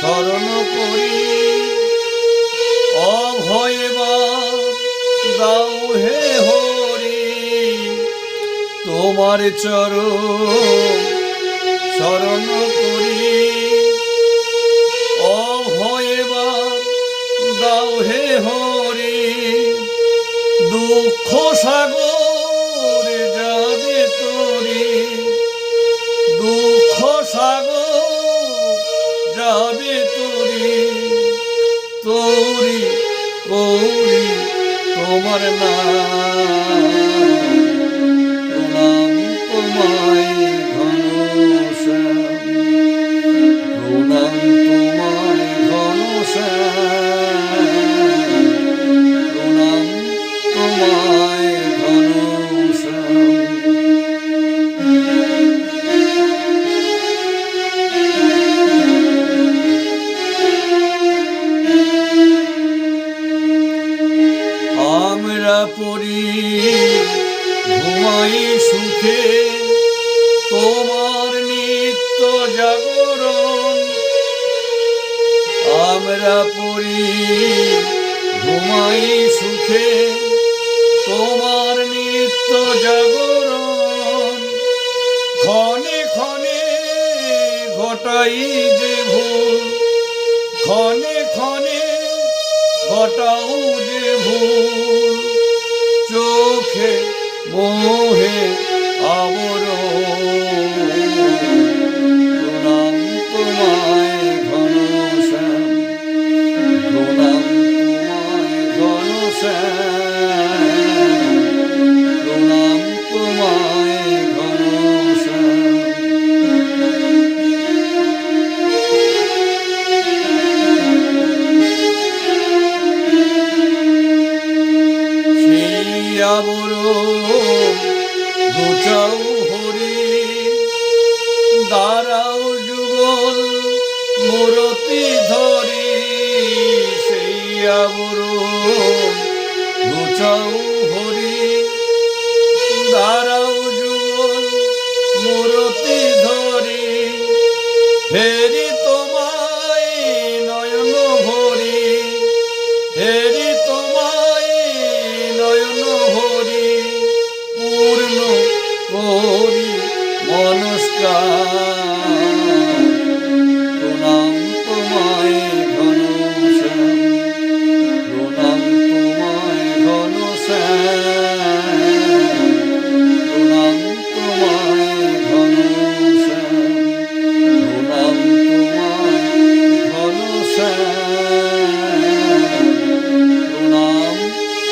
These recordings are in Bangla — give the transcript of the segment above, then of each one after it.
স্মরণ করি। অভয়ে দাও হে হরি, তোমার চরণ স্মরণ করি। অভয়ে দাও হে হরি, দুঃখ সাগর কৌরি তোমার নাম ঘুমাই সুখে তোমার নিত্য জাগরণ। আমরা পড়ি, ঘুমাই সুখে তোমার নিত্য জাগরণ। ক্ষণে ক্ষণে ঘটাই যে ভুল, ক্ষণে ক্ষণে ঘটাও যে મોહે গোচাও হরি দাঁড়াও যুগল মূরতি ধরি সেই আবর গোচাও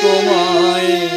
তোমায়